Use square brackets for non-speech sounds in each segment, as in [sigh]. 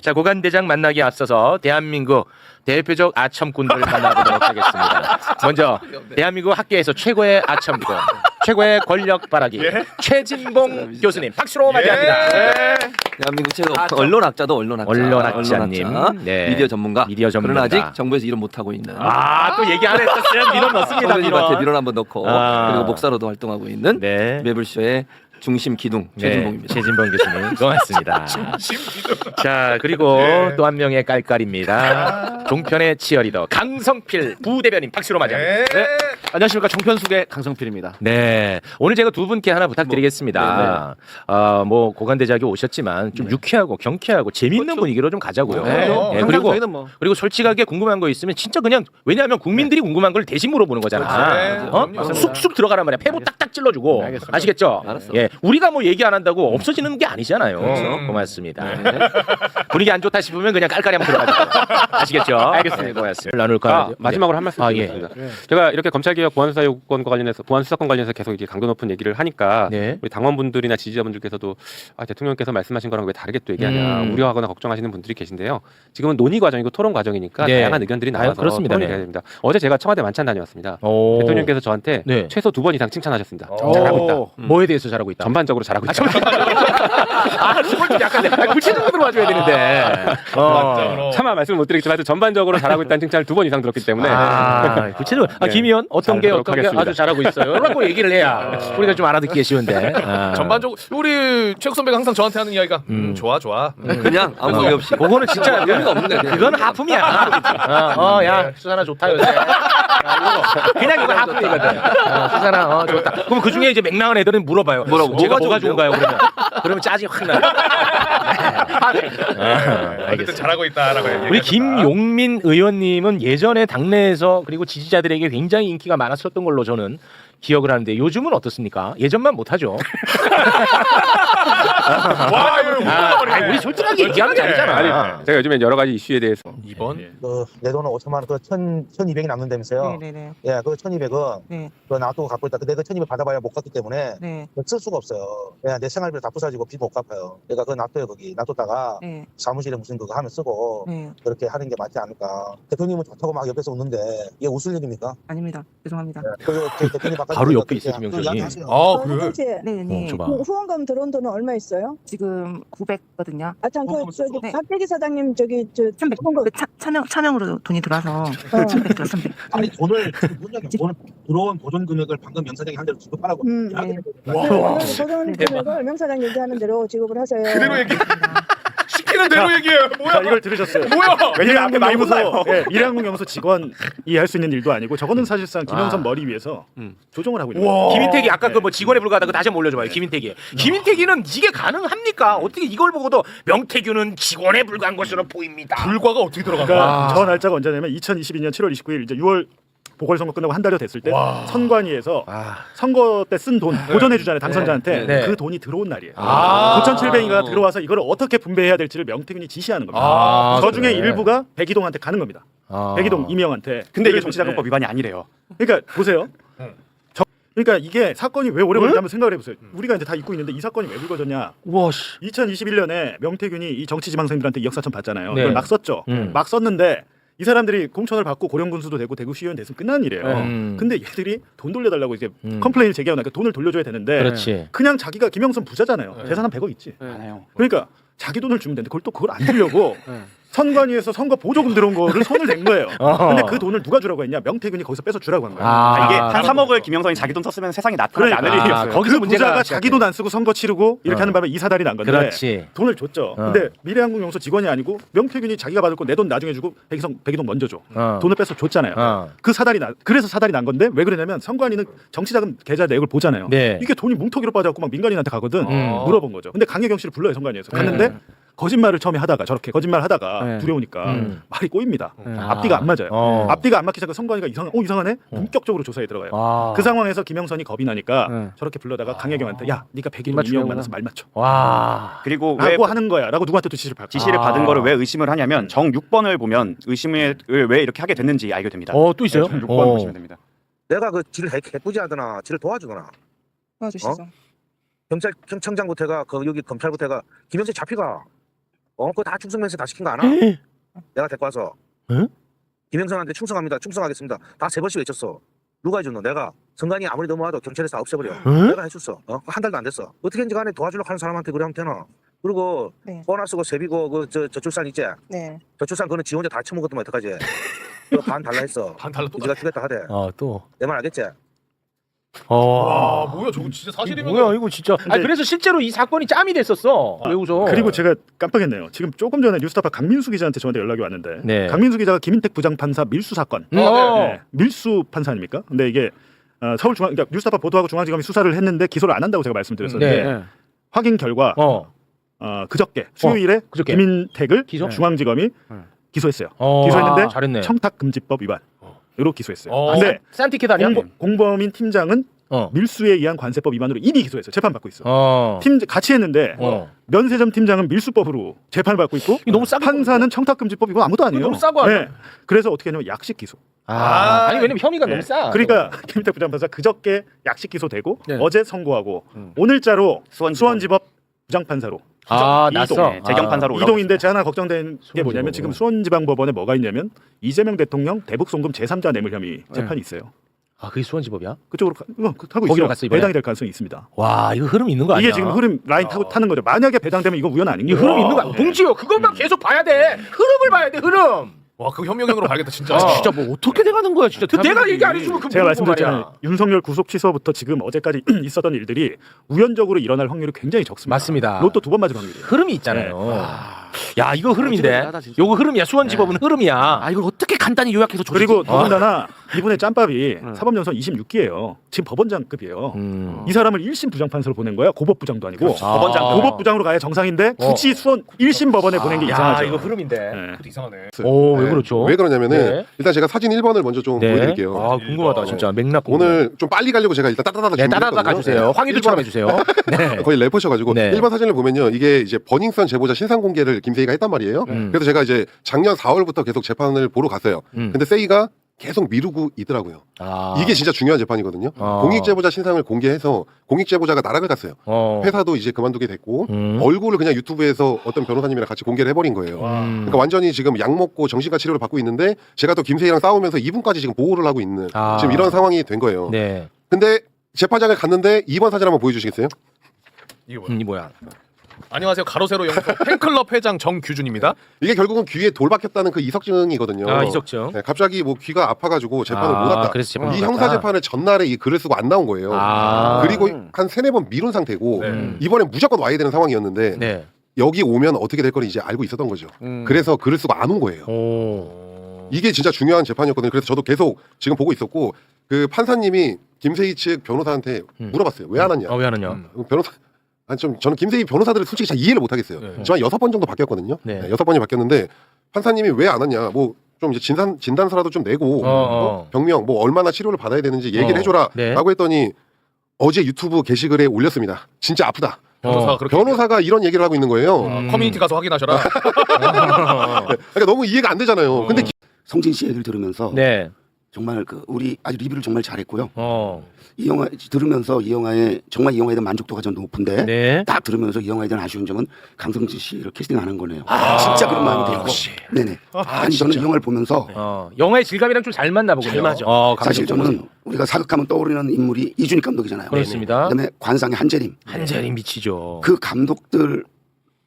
자, 고관대장 만나기 앞서서 대한민국 대표적 아첨꾼들 [laughs] 만나보도록 하겠습니다. 먼저 대한민국 학계에서 최고의 아첨꾼, 최고의 권력 바라기 최진봉 교수님 박수로 맞이합니다. 대한민국 최고 아, 저- 언론학자도 언론학자, 언론학자님. 언론학자, 네. 미디어 전문가, 미디어 전문가. 그러나 아직 정부에서 일을 못 하고 있는 아, 또 얘기 안 했었어요. [laughs] 민원 넣습니다. 선배님한테 민원. 민원 한번 넣고 아. 그리고 목사로도 활동하고 있는 네. 매불쇼의 중심 기둥 네, 최진봉입니다. 최진봉 교수님 고맙습니다. [laughs] 자 그리고 또한 명의 깔깔입니다. 종편의 치어리더 강성필 부대변인 박수로 맞이합니다. 네. 안녕하십니까 종편숙의 강성필입니다. 네 오늘 제가 두 분께 하나 부탁드리겠습니다. 어뭐 고관대작이 오셨지만 좀 유쾌하고 경쾌하고 재밌는 그렇죠. 분위기로 좀 가자고요. 네. 네, 그리고 뭐 그리고 솔직하게 궁금한 거 있으면 진짜 그냥 왜냐하면 국민들이 궁금한 걸 대신 물어보는 거잖아. 그렇죠. 네, 어? 쑥쑥 들어가란 말이야. 패보 딱딱 찔러주고 알겠습니다. 아시겠죠? 알았어. 예, 우리가 뭐 얘기 안 한다고 없어지는 게 아니잖아요. 그렇죠. 고맙습니다. 분위기 안 좋다 싶으면 그냥 깔깔이 한번 들어가죠. [laughs] 아시겠죠? 알겠습니다. 고맙습니다. 나눌까? 아, 마지막으로 한 말씀 아, 예. 드리겠습니다. 제가 이렇게 검찰개혁 보안수사 요건과 관련해서 보안수사권 관련해서 계속 이렇게 강도 높은 얘기를 하니까 네. 우리 당원분들이나 지지자분들께서도 아, 대통령께서 말씀하신 거랑 왜 다르게 또 얘기하냐 음. 우려하거나 걱정하시는 분들이 계신데요. 지금은 논의 과정이고 토론 과정이니까 네. 다양한 의견들이 나와서 그렇습니다. 토론이 네. 돼야 됩니다. 어제 제가 청와대 만찬 다녀왔습니다. 오. 대통령께서 저한테 네. 최소 두 번 이상 칭찬하셨습니다. 오. 잘하고 있다. 음. 뭐에 대해서 잘하고 있다? 전반적으로 잘하고 있다. 아, 그걸 좀 약간 아, 구체적으로 들어와줘야 되는데. 어. 차마 말씀을 못 드리겠지만 하여튼 전반적으로 잘하고 있다는 칭찬을 두 번 이상 들었기 때문에 아, 구체적으로. 아, 네. 김의원 어떤 게 어떤 게 하겠습니다. 아주 잘하고 있어요. 라고 얘기를 해야 우리가 좀 알아듣기 쉬운데. 아. 전반적으로 우리 최욱 선배가 항상 저한테 하는 이야기가 음, 음. 좋아 좋아. 그냥 아무 소리 없이 그거는 진짜 의미가 없는 거야. 그건 하품이야. 어, 어, 야, 수산아 좋다 요새. 야, 이거. 그냥 이거 하품이거든. 어, 수산아, 어, 좋다. 그럼 그 중에 이제 맹랑한 애들은 물어봐요. 제가 뭐가 뭐가 좋은데요? 좋은가요? 그러면 그러면 짜증 확 나. 아, 어쨌든 잘하고 있다라고 얘기했다. 우리 김용민 의원님은 예전에 당내에서 그리고 지지자들에게 굉장히 인기가 많았었던 걸로 저는 기억을 하는데 요즘은 어떻습니까? 예전만 못하죠. [laughs] 와 이거 아. 아니, 우리 솔직하게 얘기하면 잘잖아. 아니, 제가 요즘에 여러 가지 이슈에 대해서 이번 그내 돈은 5천만 원, 그 천, 1,200이 남는다면서요? 네네네. 예, 그 1,200은 네. 그 놔두고 갖고 있다. 근데 그 1,200 받아봐야 못 갚기 때문에 네. 그쓸 수가 없어요. 예, 내 생활비를 다 부서지고 빚 못 갚아요. 그러니까 그거 놔둬요, 거기. 놔뒀다가 네. 사무실에 무슨 그거 하면 쓰고 네. 그렇게 하는 게 맞지 않을까. 대통령은 좋다고 막 옆에서 웃는데 이게 웃을 일입니까? 아닙니다. 죄송합니다. 그 대- 대통령 바깥에 바로 옆에 김영철이. 그. 아 그래. 씨 네, 네. 어. 후- 후원금 들어온 돈은 얼마 있어요? 지금 900거든요. 아, 참, 그, 후원금 저기, 네. 박대기 사장님, 저기, 저, 300. 후원금, 그 차, 차명 차명으로 돈이 들어와서 어. 300 들어 300. 아니 돈을 문제가 [laughs] 돈을 들어온 보존 금액을 방금 명사장이 한 대로 지급하라고 음, 이야기를 네. 네, 돼요. 보존 금액을 명사장 얘기하는 대로 지급을 하세요. 그대로 얘기. 시키는 대로 얘기해요. 뭐야? 자, 이걸 들으셨어요. 뭐야? 왜냐면 앞에 연구소, 예, 미래항공 연구소 직원이 할 수 있는 일도 아니고 저거는 사실상 김영선 아. 머리 위에서 음. 조정을 하고 있는 거예요. 와. 김인택이 아까 그 뭐 직원에 불과하다고 다시 한번 올려줘봐요. 김인택이. 김인택이는 이게 가능합니까? 어떻게 이걸 보고도 명태균은 직원에 불과한 것으로 보입니다. 불과가 어떻게 들어간 그러니까 거야? 저 날짜가 언제냐면 2022년 7월 29일 이제 6월 보궐선거 끝나고 한 달여 됐을 때 와. 선관위에서 아, 선거 때 쓴 돈 보존해 주잖아요 당선자한테 네. 그 돈이 들어온 날이에요. 아. 9,700이가 들어와서 이걸 어떻게 분배해야 될지를 명태균이 지시하는 겁니다. 아, 저 중에 그래. 일부가 백이동한테 가는 겁니다. 아. 백이동 이명한테. 근데 이게 정치자금법 네. 위반이 아니래요. 그러니까 보세요. 그러니까 이게 사건이 왜 오래 걸렸냐 한번 생각을 해보세요. 우리가 이제 다 잊고 있는데 이 사건이 왜 불거졌냐? 와 씨. 2021년에 명태균이 이 정치 지망생들한테 2억 4천 받잖아요. 네. 이걸 막 썼죠. 음. 막 썼는데 이 사람들이 공천을 받고 고령 군수도 되고 대구 시의원 됐으면 끝난 일이에요. 음. 근데 얘들이 돈 돌려달라고 이제 음. 컴플레인을 제기하니까 돈을 돌려줘야 되는데 그렇지. 그냥 자기가 김영선 부자잖아요. 네. 재산 한 100억 있지. 많아요. 그러니까 자기 돈을 주면 되는데 그걸 또 그걸 안 주려고 선관위에서 선거 보조금 들어온 거를 손을 댄 거예요. 어. 근데 그 돈을 누가 주라고 했냐? 명태균이 거기서 뺏어 주라고 한 거예요. 아, 이게 아, 한 3억을 김영선이 자기 돈 썼으면 세상에 나타나지 그러니까. 않을 아, 일이었어요. 거기서 그 문제가 부자가 자기 돈 안 쓰고 선거 치르고 이렇게 어. 하는 바람에 이사달이 난 건데 그렇지. 돈을 줬죠. 어. 근데 미래항공용서 직원이 아니고 명태균이 자기가 받을 거내돈 나중에 주고 백이성 백이동 먼저 줘. 어. 돈을 뺏어 줬잖아요. 어. 그 사달이 나 그래서 사달이 난 건데 왜 그러냐면 선관위는 정치자금 계좌 내역을 보잖아요. 네. 이게 돈이 뭉텅이로 빠져갖고 막 민간인한테 가거든. 음. 물어본 거죠. 근데 강혜경 씨를 불러요 선관위에서 갔는데 네. 거짓말을 처음에 하다가 저렇게 거짓말 하다가 네. 두려우니까 음. 말이 꼬입니다. 아. 앞뒤가 안 맞아요. 어. 앞뒤가 안 맞기 시작해 선관위가 이상 어 이상하네 본격적으로 조사에 들어가요. 와. 그 상황에서 김영선이 겁이 나니까 네. 저렇게 불러다가 강혜경한테 야 네가 맞추려고. 이명 만나서 말 맞춰 와. 그리고 왜 라고 하는 거야라고 누구한테 또 지시를 받고 지시를 아. 받은 거를 왜 의심을 하냐면 정 6번을 보면 의심을 왜 이렇게 하게 됐는지 알게 됩니다. 어, 또 있어요? 정 6번 어. 보시면 됩니다. 내가 그 지를 해- 해꾸지 하거나 지를 도와주거나 도와주시죠. 경찰 경청장부터가 그 여기 검찰부터가 김영재 잡히가 어, 그거 다 충성면세 다 시킨 거 알아? 내가 데리고 와서. 에? 김영선한테 충성합니다. 충성하겠습니다. 다 세 번씩 외쳤어. 누가 해줬노? 내가 성관이 아무리 넘어와도 경찰에서 다 없애버려. 에? 내가 해줬어. 어? 한 달도 안 됐어. 어떻게든지 간에 도와주려고 하는 사람한테 그래 하면 되나? 그리고 네. 보너스고 세비고 그 저 저출산 있지? 네. 저출산 그거는 지 혼자 다 처먹었더만 어떡하지? 반 달라 했어. [laughs] 반 달러 또. 지가 주겠다 하대. 어 또. 내 말 알겠지? 어. 아 뭐야 저거 진짜 사실이면. 뭐야 이거 진짜. 아 근데- 그래서 실제로 이 사건이 짬이 됐었어. 왜 웃어? 그리고 제가 깜빡했네요. 지금 조금 전에 뉴스타파 강민수 기자한테 저한테 연락이 왔는데 네. 강민수 기자가 김인택 부장 판사 밀수 사건 음, 어, 어. 네, 밀수 판사 아닙니까? 근데 이게 어, 서울 중앙 그러니까 뉴스타파 보도하고 중앙지검이 수사를 했는데 기소를 안 한다고 제가 말씀드렸었는데 네. 확인 결과 어. 어, 그저께 수요일에 그저께. 김인택을 기소? 중앙지검이 음. 기소했어요. 어. 기소했는데 아, 잘했네. 청탁 금지법 위반 으로 기소했어요. 어. 근데 산티켓 아니야? 공범, 공범인 팀장은 어. 밀수에 의한 관세법 위반으로 이미 기소했어요. 재판 받고 있어. 어. 팀 같이 했는데 어. 면세점 팀장은 밀수법으로 재판을 받고 있고 이거 너무 싸게 판사는 청탁금지법 이거 아무도 아니에요. 너무 싸고? 네. 그래서 어떻게 하냐면 약식 기소. 아, 아니 왜냐면 혐의가 네. 너무 싸. 그러니까 [laughs] 김인택 부장판사 그저께 약식 기소되고 네. 어제 선고하고 음. 오늘자로 수원지법. 수원지법 부장판사로 아. 났어. 네, 재경판사로 올라오고 이동인데 제가 하나 걱정된 게. 뭐냐면 지금 수원지방법원에 뭐가 있냐면 이재명 대통령 대북 송금 제3자 뇌물 혐의 재판이 있어요. 아, 그게 수원지법이야? 그쪽으로 가, 어, 그- 하고 거기로 있어요. 갔어, 이번에? 배당이 될 가능성이 있습니다. 와, 이거 흐름 있는 거 아니야? 이게 지금 흐름 라인 타고 타는 거죠. 만약에 배당되면 이거 우연 아닌 이 거예요. 흐름 있는 거 아니야? 봉지요. 그것만 계속 봐야 돼. 흐름을 봐야 돼. 흐름. 와그 혐의형으로 가겠다 진짜. 아, 진짜 뭐 어떻게 돼가는 거야, 진짜. 내가 얘기 안 해주면 그 제가 말씀드렸잖아요. 말이야. 윤석열 구속 취소부터 지금 어제까지 [clears throat] 있었던 일들이 우연적으로 일어날 확률이 굉장히 적습니다. 맞습니다. 로또 두 번 맞을 확률이에요. 흐름이 있잖아요. 야, 이거 흐름인데. 진짜. 요거 흐름이야. 수원지법은 흐름이야. 아 이걸 어떻게 간단히 요약해서 조지지? 그리고 아. 더군다나 이분의 짬밥이 사법연수원 26기예요. 지금 법원장급이에요. 음. 이 사람을 1심 부장판사로 보낸 거야. 고법부장도 아니고. 아. 법원장 고법부장으로 가야 정상인데 굳이 수원 1심 법원에 보낸 게 야, 이상하죠. 이거 흐름인데. 네. 그것도 이상하네. 오, 왜 네. 그렇죠? 왜 그러냐면은 네. 일단 제가 사진 1번을 먼저 좀 네. 보여드릴게요. 아, 궁금하다, 진짜. 맥락. 궁금해. 오늘 좀 빨리 가려고 제가 일단 따다다다 네, 따다다 가주세요. 황희도처럼 해주세요. [laughs] 네. 거의 래퍼셔가지고 네. 1번 사진을 보면요 이게 이제 버닝썬 제보자 신상 공개를 김세희가 했단 말이에요. 음. 그래서 제가 이제 작년 4월부터 계속 재판을 보러 갔어요. 음. 근데 세희가 계속 미루고 있더라고요. 아. 이게 진짜 중요한 재판이거든요. 어. 공익제보자 신상을 공개해서 공익제보자가 나락을 갔어요. 어. 회사도 이제 그만두게 됐고 음. 얼굴을 그냥 유튜브에서 어떤 변호사님이랑 같이 공개를 해버린 거예요. 음. 그러니까 완전히 지금 약 먹고 정신과 치료를 받고 있는데 제가 또 김세희랑 싸우면서 이분까지 지금 보호를 하고 있는 아. 지금 이런 상황이 된 거예요. 네. 근데 재판장을 갔는데 2번 사진 한번 보여주시겠어요? 이게 뭐야? 음, 이 뭐야? 안녕하세요 가로세로 영서 팬클럽 회장 정규준입니다. 이게 결국은 귀에 돌 박혔다는 그 이석증이거든요. 아, 이석증. 네, 갑자기 뭐 귀가 아파가지고 재판을 아, 못 왔다. 그래서 재판 이못 형사 왔다. 재판을 전날에 이 글을 쓰고 안 나온 거예요. 아. 그리고 한 세네 번 미룬 상태고 네. 이번에 무조건 와야 되는 상황이었는데 네. 여기 오면 어떻게 될 거를 이제 알고 있었던 거죠. 음. 그래서 글을 쓰고 안 온 거예요. 오. 이게 진짜 중요한 재판이었거든요. 그래서 저도 계속 지금 보고 있었고 그 판사님이 김세희 측 변호사한테 음. 물어봤어요. 왜 안 왔냐? 어, 왜 하느냐? 음. 변호사 아니 좀 저는 김세희 변호사들을 솔직히 잘 이해를 못 하겠어요. 네. 하지만 여섯 번 정도 바뀌었거든요. 네. 네, 여섯 번이 바뀌었는데 판사님이 왜안 왔냐? 뭐 좀 이제 진단 진단서라도 좀 내고 어, 어. 병명 뭐 얼마나 치료를 받아야 되는지 얘기를 어. 해줘라라고 네. 했더니 어제 유튜브 게시글에 올렸습니다. 진짜 아프다. 변호사가 어. 그렇게 변호사가 이런 얘기를 하고 있는 거예요. 어, 음. 커뮤니티 가서 확인하셔라. [laughs] 그러니까 너무 이해가 안 되잖아요. 근데 어. 성진 씨 얘기를 들으면서 네. 정말 그 우리 아주 리뷰를 정말 잘했고요. 어. 이 영화 들으면서 이 영화에 정말 이 영화에 대한 만족도가 좀 높은데 네. 딱 들으면서 이 영화에 대한 아쉬운 점은 강성진 씨를 캐스팅하는 거네요. 아, 진짜 그런 마음이 들고. 역시. 네네. 아 니 저는 이 영화를 보면서 어. 영화의 질감이랑 좀 잘 맞나 보군요. 잘 맞아. 어, 사실 저는 우리가 사극하면 떠오르는 인물이 이준익 감독이잖아요. 그렇습니다. 그다음에 관상의 한재림. 한자리 미치죠. 그 감독들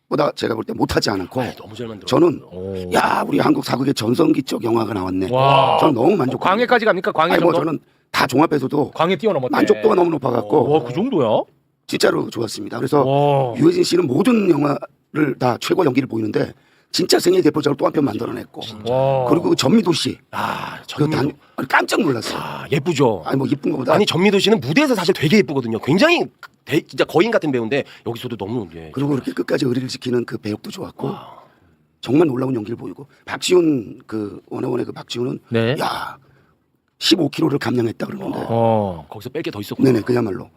보다 제가 볼 때 못하지 않았고 너무 잘 만들어. 저는 오. 야 우리 한국 사극의 전성기 쪽 영화가 나왔네. 와. 저는 너무 만족. 광해까지 갑니까? 광해 아니 정도? 뭐 저는 다 종합해서도 광해 뛰어넘었대. 만족도가 너무 높아갖고 와, 그 정도야? 진짜로 좋았습니다. 그래서 와. 유해진 씨는 모든 영화를 다 최고 연기를 보이는데 진짜 생애 대표작을 또 한 편 만들어냈고 와. 그리고 그 전미도 씨 아 그 전미도. 단, 아니, 깜짝 놀랐어요. 아 예쁘죠. 아니 뭐 이쁜 거보다 아니 전미도 씨는 무대에서 사실 되게 예쁘거든요. 굉장히 대, 진짜 거인 같은 배우인데 여기서도 너무 예. 그리고 그렇게 끝까지 의리를 지키는 그 배역도 좋았고 정말 놀라운 연기를 보이고 박지훈 그 원어원의 그 박지훈은 네. 야 15kg를 감량했다 그러는데 어. 거기서 뺄 게 더 있었구나. 네네 그야말로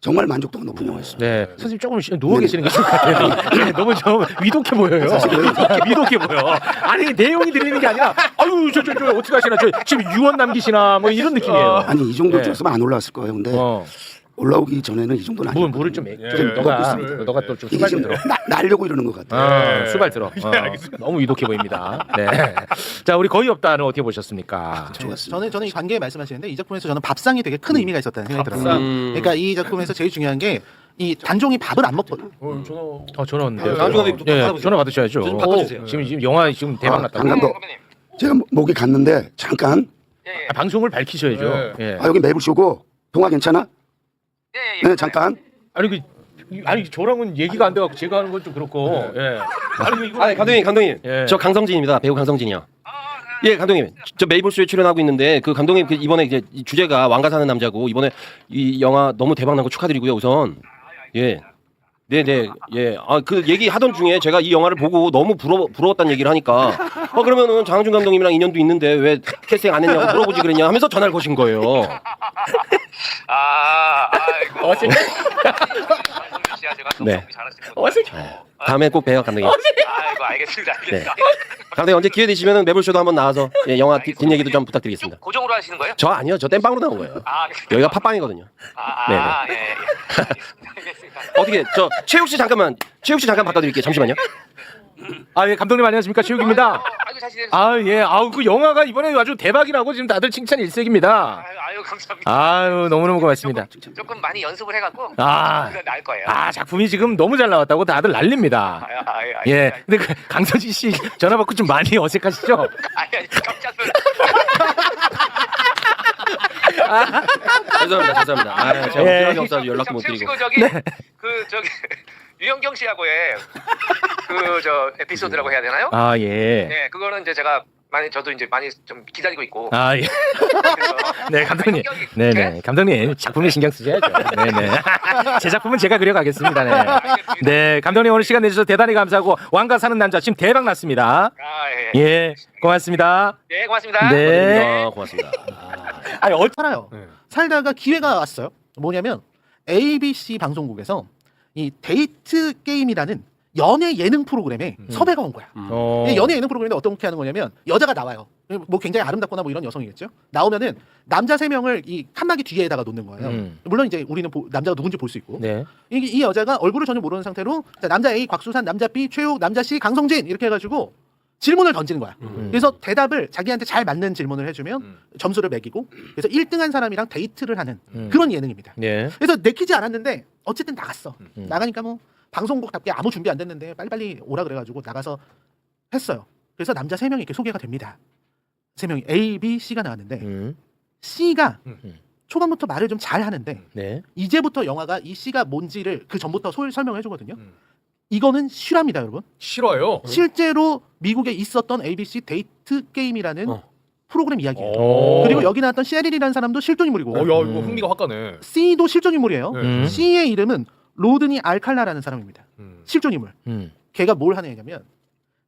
정말 만족도가 높은 영화였습니다. 네. 선생님 조금 쉬- 누워 계시는 게 좋을 것 같아요. [laughs] 네, 너무 좀 위독해 보여요. 위독해, [laughs] 위독해 보여. 아니 내용이 들리는 게 아니라 아유 저 저 저 어떻게 하시나 저 지금 유언 남기시나 뭐 이런 느낌이에요. 아니 이 정도 네. 였으면 안 올라왔을 거예요. 근데 어. 올라오기 전에는 이 정도는 물 아니고 물을 좀 해. 예, 좀 너가 물을. 너가 또 좀 수발 좀 들어. 날려고 이러는 것 같아요. 아, 예. 수발 들어. 어, 너무 유독해 보입니다. 네. 자, 우리 거의 없다는 어떻게 보셨습니까? 좋았습니다. 저는 저는 이 관계 말씀하시는데 이 작품에서 저는 밥상이 되게 큰 의미가 있었다는 생각이 들어요. 밥상. 음. 그러니까 이 작품에서 제일 중요한 게 이 단종이 밥을 안 먹거든. 어, 전화. 어, 전화 왔는데요. 아, 좀 예, 받아보세요. 전화 받으셔야죠. 좀 바꿔주세요. 지금 지금 영화 지금 대박 아, 났다고. 강 감독. 제가 목이 갔는데 잠깐. 아, 방송을 밝히셔야죠. 예. 아 여기 매불쇼고 통화 괜찮아? 네 잠깐. 아니 그 아니 저랑은 얘기가 안 돼갖고 제가 하는 건 좀 그렇고. 예. 아니 그 이거 아, 감독님, 감독님. 예. 저 강성진입니다. 배우 강성진이요. 예, 감독님. 저 메이블쇼에 출연하고 있는데 그 감독님 그 이번에 이제 이 주제가 왕가 사는 남자고 이번에 이 영화 너무 대박 난 거 축하드리고요. 우선 예. 네, 네, 예. 아, 그 얘기 하던 중에 제가 이 영화를 보고 너무 부러, 부러웠다는 얘기를 하니까, 어, 그러면은 장항준 감독님이랑 인연도 있는데 왜 캐스팅 안 했냐고 물어보지 그랬냐 하면서 전화를 거신 거예요. [laughs] 아, 아이고. 씨야 제가 너무 네. 정리 잘하시는 어색해. 다음에 꼭 봬요, 감독님. 아이고 알겠습니다. 알겠습니다. 감독님 언제 기회 되시면 매블쇼도 한번 나와서 예, 영화 뒷, 뒷얘기도 좀 부탁드리겠습니다. 고정으로 하시는 거예요? 저 아니요, 저 땜빵으로 나온 거예요. 아, 여기가 팟빵이거든요. 아, 네네. 아, 예, 예. 알겠습니다. 어떻게 저 최욱 씨 잠깐만 최욱 씨 잠깐 바꿔드릴게요. 잠시만요. 아, 예, 감독님 안녕하십니까 최욱입니다. 아이고 잘? 아, 예, 아우 그 영화가 이번에 아주 대박이라고 지금 다들 칭찬 일색입니다. 아유, 아유 감사합니다. 아유 너무너무 고맙습니다. 조금 많이 연습을 해갖고 아. 나을 거예요. 아 작품이 지금 너무 잘 나왔다고 다들 난립니다. 아유, 아유, 아유, 예, 아유, 근데 그 강서진 씨 전화 받고 좀 많이 어색하시죠? [laughs] 아니, 아니, 깜짝 놀 [laughs] 죄송합니다. 죄송합니다. 아, 제가 예. 없어서 연락도 못 드리고. 저기 그 저기 유영경 씨하고의 그 저 에피소드라고 해야 되나요? 아 예. 네, 그거는 이제 제가 많이 저도 이제 많이 좀 기다리고 있고. 아 예. 그래서 네 감독님. 성격이- 네네 감독님 작품에 신경 쓰셔야죠. 네네. [laughs] 제 작품은 제가 그려가겠습니다. 네. 알겠습니다. 네 감독님 오늘 시간 내주셔서 대단히 감사하고 왕가 사는 남자 지금 대박 났습니다. 아, 예. 예 고맙습니다. 네, 고맙습니다. 네. 아, 고맙습니다. 아니 어 살아요. 네. 살다가 기회가 왔어요. 뭐냐면 ABC 방송국에서 이 데이트 게임이라는 연애 예능 프로그램에 섭외가 온 거야. 어. 이 연애 예능 프로그램인데 어떻게 하는 거냐면 여자가 나와요. 뭐 굉장히 아름답거나 뭐 이런 여성이겠죠. 나오면은 남자 세 명을 이 칸막이 뒤에다가 놓는 거예요. 음. 물론 이제 우리는 보- 남자가 누군지 볼 수 있고 네. 이, 이 여자가 얼굴을 전혀 모르는 상태로 자, 남자 A 곽수산, 남자 B 최욱, 남자 C 강성진 이렇게 해가지고 질문을 던지는 거야. 음. 그래서 대답을 자기한테 잘 맞는 질문을 해주면 음. 점수를 매기고 그래서 1등한 사람이랑 데이트를 하는 음. 그런 예능입니다. 네. 그래서 내키지 않았는데 어쨌든 나갔어. 음. 나가니까 뭐 방송국답게 아무 준비 안 됐는데 빨리빨리 오라 그래가지고 나가서 했어요. 그래서 남자 세 명이 이렇게 소개가 됩니다. 세 명이 A, B, C가 나왔는데 음. C가 음. 초반부터 말을 좀 잘 하는데 네. 이제부터 영화가 이 C가 뭔지를 그 전부터 소위 설명해 주거든요. 음. 이거는 실화입니다, 여러분. 싫어요. 실제로 미국에 있었던 ABC 데이트 게임이라는 어. 프로그램 이야기예요. 오. 그리고 여기 나왔던 셰릴이라는 사람도 실존 인물이고 어, 야 이거 음. 흥미가 확 가네. C도 실존 인물이에요. 네. 음. C의 이름은 로드니 알칼라라는 사람입니다. 음. 실존 인물. 음. 걔가 뭘 하냐면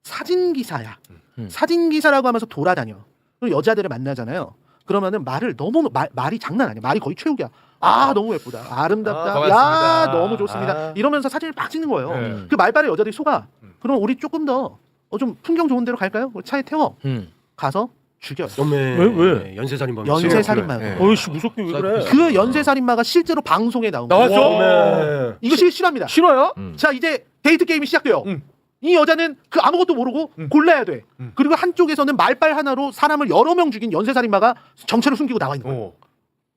사진 기사야. 음. 사진 기사라고 하면서 돌아다녀. 그리고 여자들을 만나잖아요. 그러면은 말을 너무 말, 말이 장난 아니야. 말이 거의 최욱이야. 아 너무 예쁘다. 아, 아름답다. 고맙습니다. 야 너무 좋습니다. 아. 이러면서 사진을 막 찍는 거예요. 네. 그 말발에 여자들이 속아. 음. 그럼 우리 조금 더 어, 좀 풍경 좋은 데로 갈까요? 차에 태워. 음. 가서 죽여요. 연매 왜, 왜? 연쇄살인범. 연쇄 살인마. 네. 어이씨 무섭게 왜 그래? 그 연쇄 살인마가 실제로 방송에 나온 거예요. 나왔어? 이거 실 실화입니다. 싫어요? 음. 자 이제 데이트 게임이 시작돼요. 음. 이 여자는 그 아무것도 모르고 음. 골라야 돼. 음. 그리고 한쪽에서는 말빨 하나로 사람을 여러 명 죽인 연쇄살인마가 정체를 숨기고 나와 있는 거예요. 어.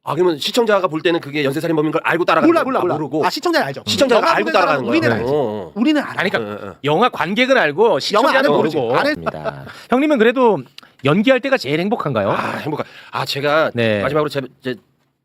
아 그러면 시청자가 볼 때는 그게 연쇄살인범인 걸 알고 따라가는 몰라 거야? 몰라 아, 몰라. 모르고 아 시청자는 알죠. 시청자가 영화 알고 보는 따라가는 사람은 거야. 우리는 알지. 어, 어. 우리는 알아. 아니 그러니까 어, 어, 어. 영화 관객은 알고 시청자는 모르지. 모르고. 그렇습니다. 형님은 그래도 연기할 때가 제일 행복한가요? 아 행복한. 아 제가 네. 마지막으로 제, 제,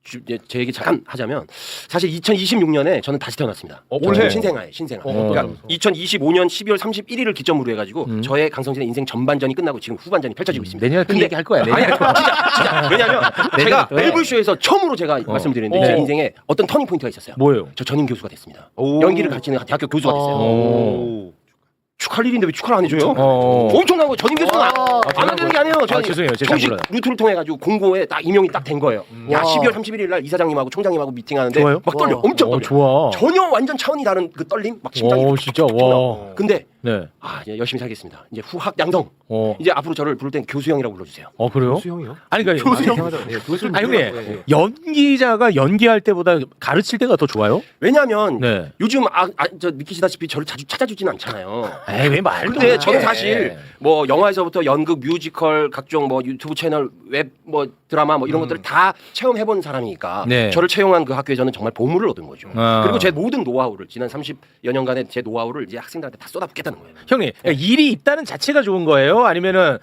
주- 제, 제 얘기 잠깐 하자면 사실 2026년에 저는 다시 태어났습니다. 어, 올해? 신생아에 신생아. 어, 어. 그러니까 2025년 12월 31일을 기점으로 해가지고 음. 저의 강성진의 인생 전반전이 끝나고 지금 후반전이 펼쳐지고 있습니다. 내년에 그 근데- 얘기 할 거야. 아니 내년에. 진짜, 진짜 [laughs] 왜냐하면 제가 왜? 멜블 쇼에서 처음으로 제가 어. 말씀드리는데 어. 제 인생에 어떤 터닝 포인트가 있었어요. 뭐예요? 저 전임 교수가 됐습니다. 연기를 가르치는 대학교 교수가 됐어요. 오. 축하할 일인데 왜 축하를 안 해줘요? 어. 엄청난 거 전임 교수는 안, 안 하는 게 아니에요. 아, 저는 죄송해요. 제가 잘 정식 몰라요. 루트를 통해 가지고 공고에 딱 임용이 딱 된 거예요. 야 와. 12월 31일 날 이사장님하고 총장님하고 미팅하는데 좋아요? 막 떨려. 와. 엄청 어, 떨려. 좋아. 전혀 완전 차원이 다른 그 떨림, 막 심장이 오 진짜. 와. 근데 네. 아 이제 열심히 살겠습니다. 이제 후학 양성. 어. 이제 앞으로 저를 부를 땐 교수형이라고 불러주세요. 어 그래요? 수형이요? 아니 그러니까 교수형. 예, 교수 아니 형님 연기자가 연기할 때보다 가르칠 때가 더 좋아요? 왜냐하면 네. 요즘 아, 아, 저 느끼시다시피 저를 자주 찾아주지는 않잖아요. 에이 왜 말도 근데 안 저는 해. 사실 뭐 영화에서부터 연극, 뮤지컬, 각종 뭐 유튜브 채널, 웹 뭐 드라마 뭐 이런 것들을 다 체험해본 사람이니까 네. 저를 채용한 그 학교에 저는 정말 보물을 얻은 거죠. 아. 그리고 제 모든 노하우를 지난 30여 년간의 제 노하우를 이제 학생들한테 다 쏟아붓겠다는 거예요. 형님 그러니까 일이 있다는 자체가 좋은 거예요? 아니면은.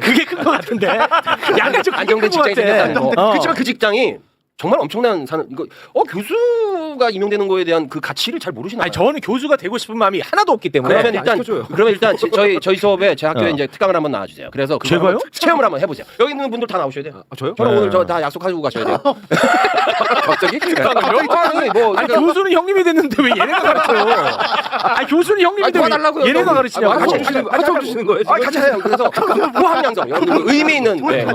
그게 큰 거 같은데 약간 좀 안정된 직장이 생겼다는 거. 어. 그렇지만 그 직장이 정말 엄청난 사는 이거 어 교수 가 임용되는 거에 대한 그 가치를 잘 모르시나 봐요. 아니 저는 교수가 되고 싶은 마음이 하나도 없기 때문에 그러면 일단 그러면 일단 지- 저희 저희 수업에 제 학교에 어. 이제 특강을 한번 나와주세요. 그래서 그거 제가요? 한번 체험을 한번 해보세요. 여기 있는 분들 다 나오셔야 돼요. 아, 저요? 저는 네. 오늘 저 다 약속하고 가셔야 돼요. 갑자기? 아니 뭐 아니 그러니까 교수는 형님이 됐는데 왜 얘네가 가르쳐요? 아니 교수는 형님이 아니, 됐는데 도와달라고요. 왜 얘네가 아, 가르치냐고 같이 해주시는 같이 해주시는 거예요. 아, 같이 해요. 그래서 후학양성 여러분 의미 있는 네. 어.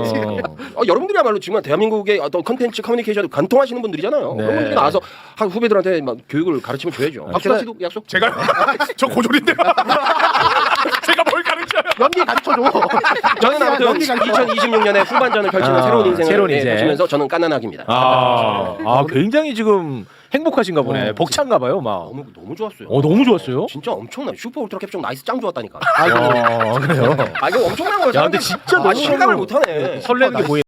어, 여러분들이야말로 지금 대한민국의 어떤 컨텐츠 커뮤니케이션을 관통하시는 분들이잖아요. 네. 그런 분들이 나와서 한 후배들한테 막 교육을 가르치면 줘야죠. 박수아 씨도 약속. 제가 [laughs] 저 고졸인데요. [laughs] 제가 뭘 가르쳐요? 연기 가르쳐줘. [laughs] 저는 아무튼 연기 가르쳐. 2026년에 후반전을 펼치는 아, 새로운 인생을 새로운 예, 인생. 펼치면서 저는 깐난하기입니다. 아, 아 굉장히 지금 행복하신가 보네. 어, 벅찬가 봐요, 막. 너무 너무 좋았어요. 어 너무 좋았어요. 진짜 엄청나. 슈퍼 울트라 캡션 나이스 짱 좋았다니까. 아, 그래요. 아 이거 엄청난 거예요. 야, 근데 진짜 아, 너무 실감을 못 하네. 설레는 게 보이.